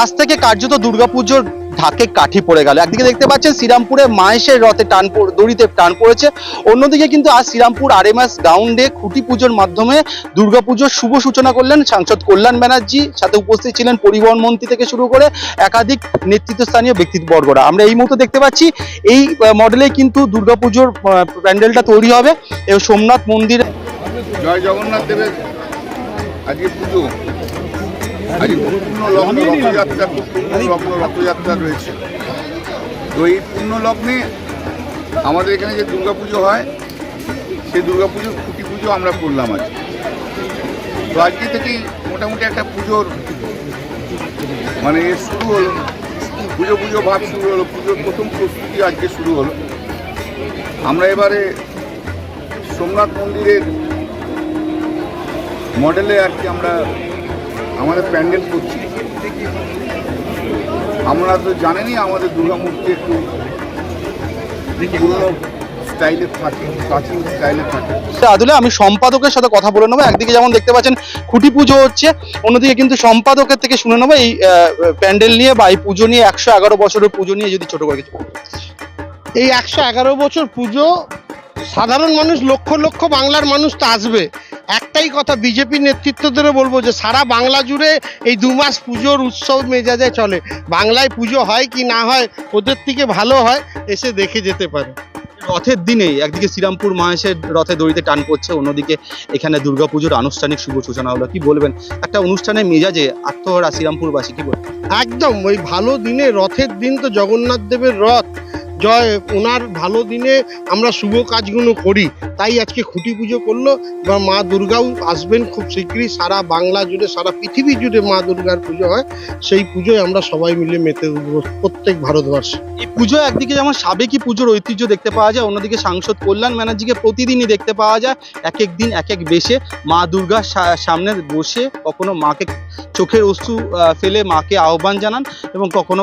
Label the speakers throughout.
Speaker 1: আজ থেকে কার্যত দুর্গাপুজোর ঢাকে কাঠি পড়ে গেল। একদিকে দেখতে পাচ্ছেন শ্রীরামপুরে মাহেশের রথে টান দড়িতে টান পড়েছে। অন্যদিকে কিন্তু আজ শ্রীরামপুর আরএমএস গ্রাউন্ডে খুঁটি পুজোর মাধ্যমে দুর্গাপুজোর শুভ সূচনা করলেন সাংসদ কল্যাণ ব্যানার্জি। সাথে উপস্থিত ছিলেন পরিবহন মন্ত্রী থেকে শুরু করে একাধিক নেতৃত্বস্থানীয় ব্যক্তিবর্গরা। আমরা এই মুহূর্তে দেখতে পাচ্ছি, এই মডেলে কিন্তু দুর্গাপুজোর প্যান্ডেলটা তৈরি হবে। এবং সোমনাথ মন্দিরে
Speaker 2: জয় জগন্নাথ দেবের আজকে পুজো। রথযাত্রা রথযাত্রা রয়েছে। তো এই পূর্ণ লগ্নে আমাদের এখানে যে দুর্গাপুজো হয় সেই দুর্গাপুজোর খুঁটি পুজো আমরা করলাম আজকে তো আজকে থেকেই মোটামুটি একটা পুজোর মানে শুরু হলো। পুজো পুজো ভাব শুরু হলো, পুজোর প্রথম প্রস্তুতি আজকে শুরু হলো। আমরা এবারে সোমনাথ মন্দিরের মডেলে আর কি আমরা আমাদের প্যান্ডেল করছি। আমরা তো জানেনই আমাদের দুর্গা মূর্তি একটু পুরনো স্টাইলে থাকে প্রাচীন স্টাইলে থাকে।
Speaker 1: আদুলে আমি সম্পাদকের সাথে কথা বলে নেব। একদিকে যেমন দেখতে পাচ্ছেন খুঁটি পুজো হচ্ছে অন্যদিকে কিন্তু সম্পাদকের থেকে শুনে নেব এই প্যান্ডেল নিয়ে বা এই পুজো নিয়ে একশো এগারো বছরের পুজো নিয়ে যদি ছোট করে কিছু
Speaker 3: এই একশো এগারো বছর পুজো সাধারণ মানুষ লক্ষ লক্ষ বাংলার মানুষ তো আসবে। একটাই কথা বিজেপি নেতৃত্বদের বলব যে সারা বাংলা জুড়ে এই দু মাস পুজোর উৎসব মেজাজে চলে। বাংলায় পুজো হয় কি না হয় ওদের থেকে ভালো হয় এসে দেখে যেতে পারে।
Speaker 1: রথের দিনেই একদিকে শ্রীরামপুর মহেশের রথে দড়িতে টান পড়ছে অন্যদিকে এখানে দুর্গাপুজোর আনুষ্ঠানিক শুভ সূচনা হলো। কি বলবেন? একটা অনুষ্ঠানের মেজাজে আত্মহারা শ্রীরামপুরবাসী কি বলবেন?
Speaker 3: একদম ওই ভালো দিনে রথের দিন তো জগন্নাথ দেবের রথ। জয়। ওনার ভালো দিনে আমরা শুভ কাজগুলো করি। তাই আজকে খুঁটি পুজো করল। বা মা দুর্গাও আসবেন খুব শীঘ্রই। সারা বাংলা জুড়ে, সারা পৃথিবী জুড়ে মা দুর্গার পুজো হয়। সেই পুজোয় আমরা সবাই মিলে মেতে উঠবো প্রত্যেক ভারতবর্ষে।
Speaker 1: এই পুজো একদিকে যেমন সাবেকি পুজোর ঐতিহ্য দেখতে পাওয়া যায়, অন্যদিকে সাংসদ কল্যাণ ব্যানার্জিকে প্রতিদিনই দেখতে পাওয়া যায় এক এক দিন এক এক বেশে মা দুর্গার সামনে বসে কখনো মাকে চোখের অশ্রু ফেলে মাকে আহ্বান জানান এবং কখনো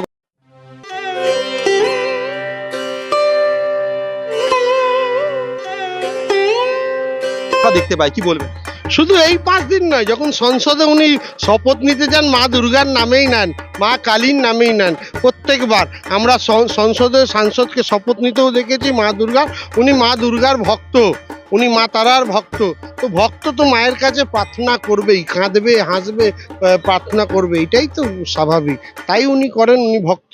Speaker 1: দেখতে পাই, কি বলবেন
Speaker 3: শুধু এই পাঁচ দিন নয়, যখন সংসদে উনি শপথ নিতে যান, মা দুর্গার নামেই নেন, মা কালীর নামেই নেন, প্রত্যেকবার আমরা সংসদে সাংসদকে শপথ নিতেও দেখেছি, মা দুর্গার উনি মা দুর্গার ভক্ত, উনি মা তারার ভক্ত, তো ভক্ত তো মায়ের কাছে প্রার্থনা করবেই, কাঁদবে, হাসবে প্রার্থনা করবে, এটাই তো স্বাভাবিক, তাই উনি করেন, উনি ভক্ত।